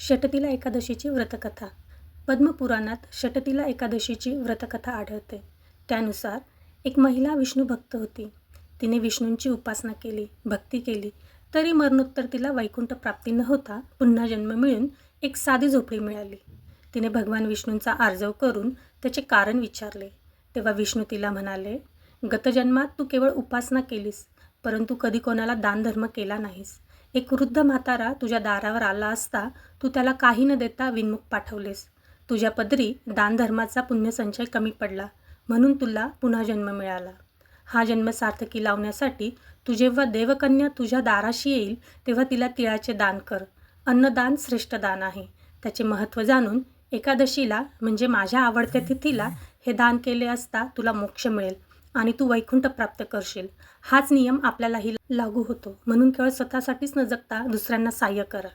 षटतिला एकादशीची व्रतकथा. पद्मपुराणात षटतिला एकादशीची व्रतकथा आढळते. त्यानुसार एक महिला विष्णू भक्त होती. तिने विष्णूंची उपासना केली भक्ती केली तरी मरणोत्तर तिला वैकुंठ प्राप्ती न होता पुन्हा जन्म मिळून एक साधी झोपडी मिळाली. तिने भगवान विष्णूंचा आर्जव करून त्याचे कारण विचारले. तेव्हा विष्णू तिला म्हणाले गतजन्मात तू केवळ उपासना केलीस परंतु कधी कोणाला दानधर्म केला नाहीस. एक वृद्ध म्हातारा तुझ्या दारावर आला असता तू त्याला काही न देता विनमुख पाठवलेस. तुझ्या पदरी दानधर्माचा पुण्यसंचय कमी पडला. म्हणून तुला पुन्हा जन्म मिळाला. हा जन्म सार्थकी लावण्यासाठी तू जेव्हा देवकन्या तुझ्या दाराशी येईल तेव्हा तिला तिळाचे दान कर. अन्नदान श्रेष्ठ दान आहे. त्याचे महत्त्व जाणून एकादशीला म्हणजे माझ्या आवडत्या तिथीला हे दान केले असता तुला मोक्ष मिळेल. आणि तू वैकुंठ प्राप्त करशील. हाच नियम आपल्यालाही लागू होतो. म्हणून केवळ स्वतःसाठीच न जगता दुसऱ्यांना सहाय्य करा.